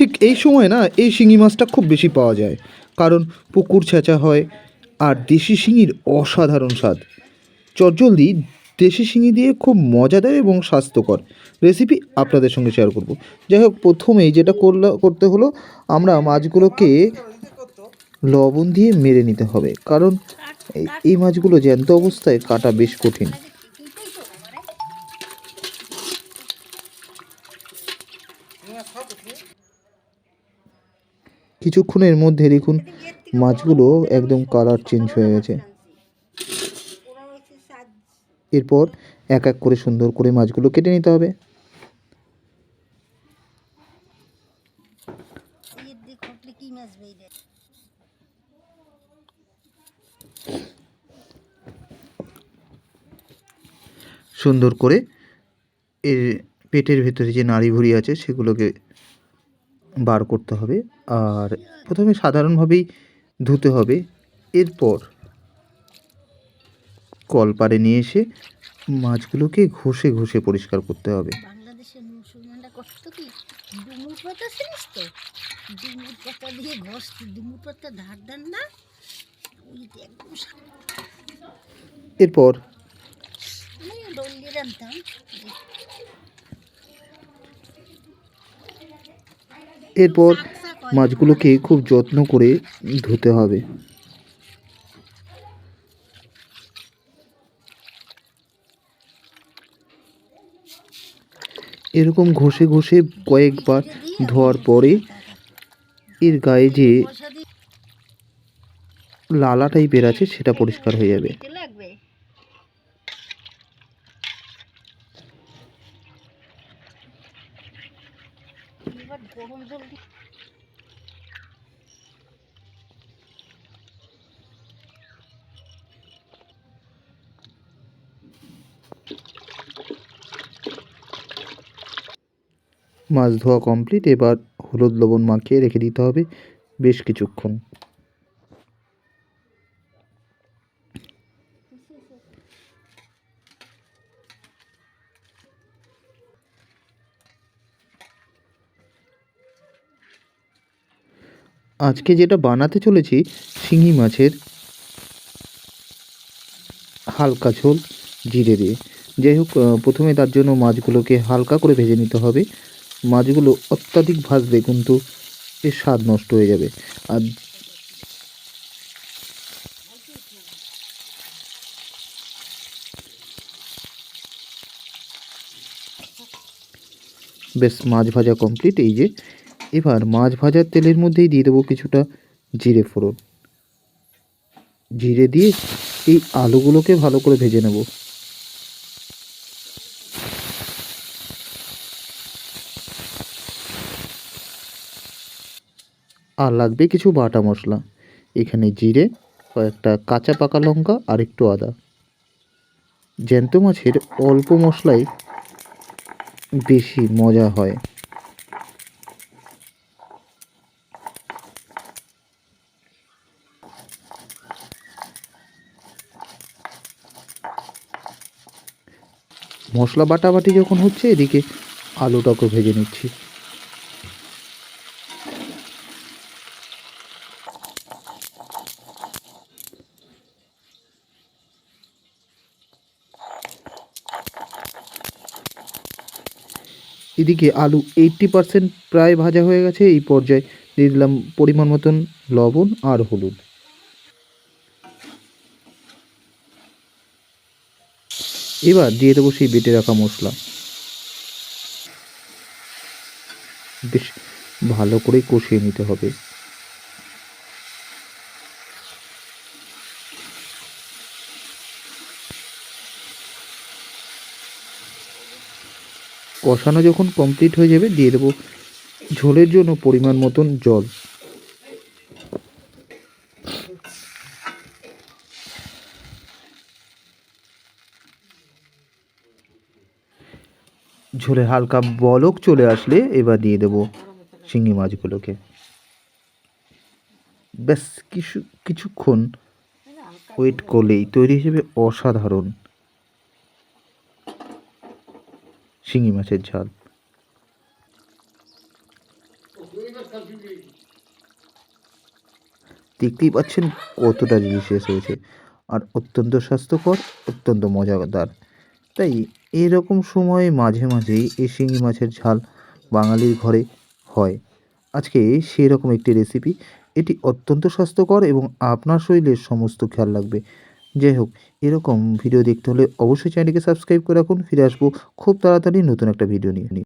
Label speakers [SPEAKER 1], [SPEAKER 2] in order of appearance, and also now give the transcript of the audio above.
[SPEAKER 1] ঠিক এই সময় না এই শিঙি মাছটা খুব বেশি পাওয়া যায়। কারণ পুকুর ছেঁচা হয় আর দেশি শিঙির অসাধারণ স্বাদ। চটজলদি দেশি শিঙি দিয়ে খুব মজাদার এবং স্বাস্থ্যকর রেসিপি আপনাদের সঙ্গে শেয়ার করব। যাই হোক, প্রথমেই যেটা করলা, করতে হলো, আমরা মাছগুলোকে লবণ দিয়ে মেরে নিতে হবে। কারণ এই- এই মাছগুলো জ্যান্ত অবস্থায় কাটা বেশ কঠিন। কিছুক্ষণের মধ্যে দেখুন মাছগুলো একদম কালার চেঞ্জ হয়ে গেছে। এরপর এক এক করে সুন্দর করে মাছগুলো কেটে নিতে হবে। সুন্দর করে এর পেটের ভেতরে যে নাড়ি ভুঁড়ি আছে সেগুলোকে বার করতে হবে আর প্রথমে সাধারণভাবেই ধুতে হবে। এরপর কলপারে নিয়ে এসে মাছগুলোকে ঘষে ঘষে পরিষ্কার করতে হবে।
[SPEAKER 2] বাংলাদেশের মুসলমানরা করতো কি? ডুমুর পাতা চিনিস তো? ডুমুর পাতা দিয়ে ঘষ ডুমুর পাতা ধার দেন না? ওই একদম
[SPEAKER 1] এরপর
[SPEAKER 2] আমি ডলিয়ে রাখতাম
[SPEAKER 1] এরপর মাছগুলোকে খুব যত্ন করে ধুতে হবে। এরকম ঘষে ঘষে কয়েকবার ধোয়ার পরে এর গায়ে যে লালা টাইপের আছে, সেটা পরিষ্কার হয়ে যাবে
[SPEAKER 2] দিতে লাগবে এবার গরম
[SPEAKER 1] মাছ ধোয়া কমপ্লিট এবার হলুদ লবণ মাখিয়ে রেখে দিতে হবে বেশ কিছুক্ষণ। আজকে যেটা বানাতে চলেছি, শিঙি মাছের হালকা ঝোল, জিরে দিয়ে। যাই হোক প্রথমে তার জন্য মাছগুলোকে হালকা করে ভেজে নিতে হবে। মাছগুলো অত্যাধিক ভাজলে কিন্তু এর স্বাদ নষ্ট হয়ে যাবে। আর বেশ, মাছ ভাজা কমপ্লিট এই যে এবার মাছ ভাজার তেলের মধ্যেই দিয়ে দেবো কিছুটা জিরে ফোড়ন। জিরে দিয়ে এই আলুগুলোকে ভালো করে ভেজে নেব। আর লাগবে কিছু বাটা মশলা। এখানে জিরে, কয়েকটা কাঁচা পাকা লঙ্কা আর একটু আদা। জ্যান্ত মাছের অল্প মশলাই বেশি মজা হয়। মশলা বাটাবাটি যখন হচ্ছে, এদিকে আলুটাকে ভেজে নিচ্ছি। এদিকে আলু এইট্টি পারসেন্ট প্রায় ভাজা হয়ে গেছে। এই পর্যায়ে দিয়ে দিলাম পরিমাণ মতন লবণ আর হলুদ। এবার দিয়ে দেবো সেই বেটে রাখা মশলা। বেশ, ভালো করে কষিয়ে নিতে হবে। কষানো যখন কমপ্লিট হয়ে যাবে, দিয়ে দেবো ঝোলের জন্য পরিমাণ মতন জল। ঝোলে হালকা বলক চলে আসলে এবার দিয়ে দেবো শিঙি মাছগুলোকে। ব্যাস, কিছু, কিছুক্ষণ ওয়েট করলেই তৈরি হিসেবে অসাধারণ শিঙি মাছের ঝাল। দেখতেই পাচ্ছেন কতটা ডিলিশিয়াস হয়েছে। আর অত্যন্ত স্বাস্থ্যকর, অত্যন্ত মজাদার। তাই এরকম সময় মাঝে মাঝেই এই শিঙি মাছের ঝাল বাঙালির ঘরে হয়। আজকে সেই রকম একটি রেসিপি এটি অত্যন্ত স্বাস্থ্যকর এবং আপনার শরীরের সমস্ত খেয়াল রাখবে। যাই হোক, এরকম ভিডিও দেখতে হলে অবশ্যই চ্যানেলকে সাবস্ক্রাইব করে রাখুন। ফিরে আসব খুব তাড়াতাড়ি নতুন একটা ভিডিও নিয়ে।